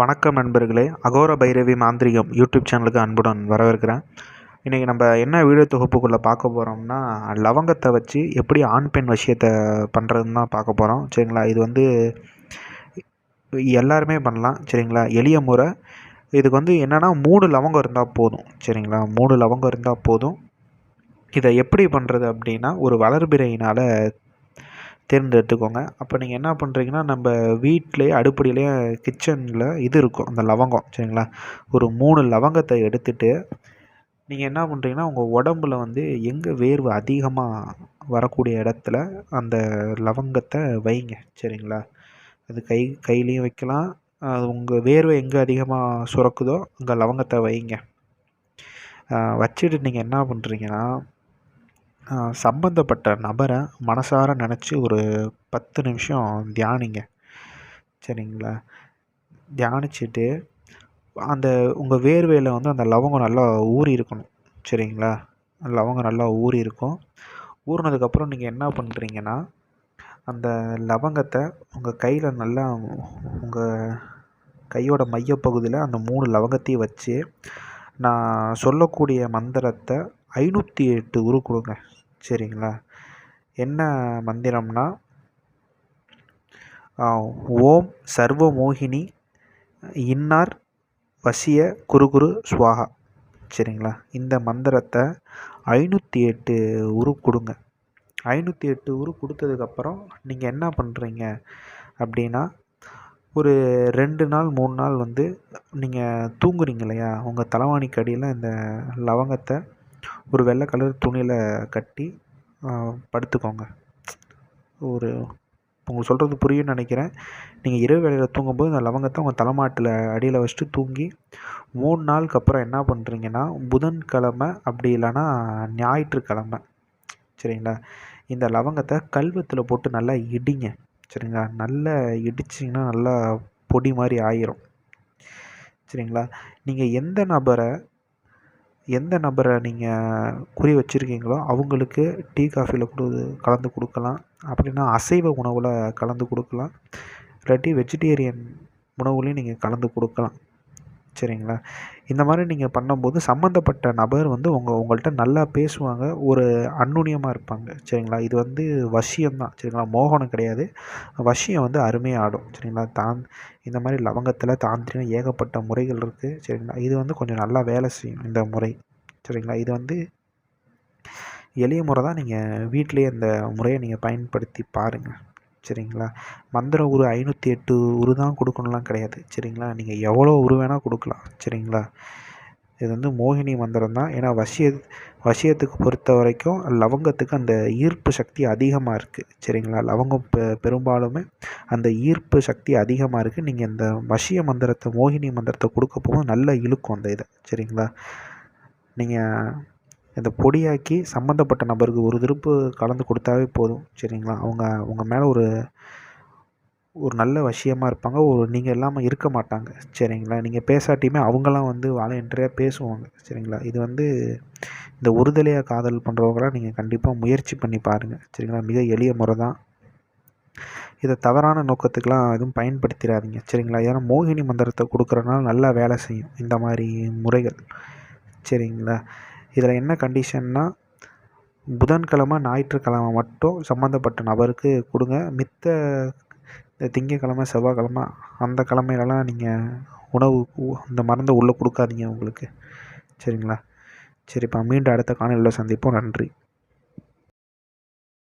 வணக்கம் நண்பர்களே. அகோர பைரவி மாந்திரிகம் யூடியூப் சேனலுக்கு அன்புடன் வரவேற்கிறேன். இன்றைக்கி நம்ம என்ன வீடியோ தொகுப்புக்குள்ளே பார்க்க போகிறோம்னா லவங்கத்தை வச்சு எப்படி ஆண் பெண் விஷயத்தை பண்ணுறதுன்னு தான் பார்க்க போகிறோம் சரிங்களா? இது வந்து எல்லாருமே பண்ணலாம். சரிங்களா? எளிய முறை. இதுக்கு வந்து என்னென்னா மூணு லவங்கம் இருந்தால் போதும். சரிங்களா? மூணு லவங்கம் இருந்தால் போதும். இதை எப்படி பண்ணுறது அப்படின்னா ஒரு வளர்பிறையினால் தேர்ந்தெடுத்துக்கோங்க. அப்போ நீங்கள் என்ன பண்ணுறீங்கன்னா நம்ம வீட்டிலேயே அடுப்படியிலேயே கிச்சனில் இது இருக்கும். அந்த லவங்கம் சரிங்களா? ஒரு மூணு லவங்கத்தை எடுத்துகிட்டு நீங்கள் என்ன பண்ணுறீங்கன்னா உங்கள் உடம்புல வந்து எங்கே வேர்வு அதிகமாக வரக்கூடிய இடத்துல அந்த லவங்கத்தை வைங்க சரிங்களா? அது கை கையிலையும் வைக்கலாம். அது உங்கள் வேர்வை எங்கே அதிகமாக சுரக்குதோ அங்கே லவங்கத்தை வைங்க. வச்சுட்டு நீங்கள் என்ன பண்ணுறீங்கன்னா சம்பந்தப்பட்ட நபரை மனசார நினச்சி ஒரு பத்து நிமிஷம் தியானிங்க. சரிங்களா? தியானிச்சுட்டு அந்த உங்கள் வேர்வையில் வந்து அந்த லவங்கம் நல்லா ஊறி இருக்கணும். சரிங்களா? லவங்கம் நல்லா ஊறி இருக்கும். ஊறினதுக்கப்புறம் நீங்கள் என்ன பண்ணுறீங்கன்னா அந்த லவங்கத்தை உங்கள் கையில் நல்லா உங்கள் கையோட மையப்பகுதியில் அந்த மூணு லவங்கத்தையும் வச்சு நான் சொல்லக்கூடிய மந்திரத்தை ஐநூற்றி எட்டு உரு கொடுங்க. சரிங்களா? என்ன மந்திரம்னா ஓம் சர்வ மோகினி இன்னார் வசிய குரு குரு சரிங்களா? இந்த மந்திரத்தை ஐநூற்றி எட்டு உரு கொடுங்க. ஐநூற்றி எட்டு உரு கொடுத்ததுக்கப்புறம் நீங்கள் என்ன பண்ணுறீங்க அப்படின்னா ஒரு ரெண்டு நாள் மூணு நாள் வந்து நீங்கள் தூங்குறீங்க இல்லையா? உங்கள் தலைவாணிக்கு அடியில் இந்த லவங்கத்தை ஒரு வெள்ளை கலர் துணியில் கட்டி படுத்துக்கோங்க. ஒரு உங்களுக்கு சொல்கிறது புரியும்னு நினைக்கிறேன். நீங்கள் இரவு வேளையில் தூங்கும்போது இந்த லவங்கத்தை உங்கள் தலைமாட்டில் அடியில் வச்சுட்டு தூங்கி மூணு நாளுக்கு அப்புறம் என்ன பண்ணுறீங்கன்னா புதன்கிழமை அப்படி இல்லைன்னா ஞாயிற்றுக்கிழமை. சரிங்களா? இந்த லவங்கத்தை கல்வத்தில் போட்டு நல்லா இடிங்க. சரிங்களா? நல்லா இடிச்சிங்கன்னா நல்லா பொடி மாதிரி ஆயிரும். சரிங்களா? நீங்கள் எந்த நபரை எந்த நபரை நீங்கள் குறி வச்சுருக்கீங்களோ அவங்களுக்கு டீ காஃபியில் கொடு கலந்து கொடுக்கலாம். அப்படின்னா அசைவ உணவில் கலந்து கொடுக்கலாம். இல்லாட்டி வெஜிடேரியன் உணவுலேயும் நீங்கள் கலந்து கொடுக்கலாம். சரிங்களா? இந்த மாதிரி நீங்கள் பண்ணும்போது சம்மந்தப்பட்ட நபர் வந்து உங்கள் உங்கள்கிட்ட நல்லா பேசுவாங்க ஒரு அன்னுனியமாக இருப்பாங்க. சரிங்களா? இது வந்து வசியம்தான். சரிங்களா? மோகனம் கிடையாது. வசியம் வந்து அருமையாக ஆடும் சரிங்களா? தான் இந்த மாதிரி லவங்கத்தில் தாந்திரிகம் ஏகப்பட்ட முறைகள் இருக்குது சரிங்களா? இது வந்து கொஞ்சம் நல்லா வேலை செய்யும் இந்த முறை. சரிங்களா? இது வந்து எளிய முறை தான் நீங்கள் வீட்டிலேயே இந்த முறையை நீங்கள் பயன்படுத்தி பாருங்கள் சரிங்களா? மந்திரம் உரு ஐநூற்றி எட்டு உரு தான் கொடுக்கணுலாம் கிடையாது. சரிங்களா? நீங்கள் எவ்வளோ உரு வேணால் கொடுக்கலாம். சரிங்களா? இது வந்து மோகினி மந்திரம் தான். ஏன்னா வசிய வசியத்துக்கு பொறுத்த வரைக்கும் லவங்கத்துக்கு அந்த ஈர்ப்பு சக்தி அதிகமாக இருக்குது சரிங்களா? லவங்கம் பெ பெரும்பாலுமே அந்த ஈர்ப்பு சக்தி அதிகமாக இருக்குது நீங்கள் இந்த வசிய மந்திரத்தை மோகினி மந்திரத்தை கொடுக்க போகும்போது நல்லா இழுக்கும் அந்த இதை. சரிங்களா? நீங்கள் இதை பொடியாக்கி சம்மந்தப்பட்ட நபருக்கு ஒரு திருப்பு கலந்து கொடுத்தாவே போதும் சரிங்களா? அவங்க உங்கள் மேலே ஒரு ஒரு நல்ல விஷயமா இருப்பாங்க. ஒரு நீங்கள் இல்லாமல் இருக்க மாட்டாங்க சரிங்களா? நீங்கள் பேசாட்டியுமே அவங்களாம் வந்து வாலண்டியாக பேசுவாங்க சரிங்களா? இது வந்து இந்த ஒருதலையாக காதல் பண்ணுறவங்களாம் நீங்கள் கண்டிப்பாக முயற்சி பண்ணி பாருங்கள் சரிங்களா? மிக எளிய முறை தான் இதை தவறான நோக்கத்துக்கெலாம் எதுவும் பயன்படுத்திடாதீங்க சரிங்களா? ஏன்னா மோகினி மந்திரத்தை கொடுக்குறனால நல்லா வேலை செய்யும் இந்த மாதிரி முறைகள் சரிங்களா? இதில் என்ன கண்டிஷன்னா புதன்கிழமை ஞாயிற்றுக்கிழமை மட்டும் சம்மந்தப்பட்ட நபருக்கு கொடுங்க. மித்த இந்த திங்கக்கிழமை செவ்வாய்க்கிழமை அந்த கிழமையிலலாம் நீங்கள் உணவு இந்த மருந்தை உள்ளே கொடுக்காதீங்க உங்களுக்கு. சரிங்களா? சரிப்பா மீண்டும் அடுத்த காணொலியில் சந்திப்போம். நன்றி.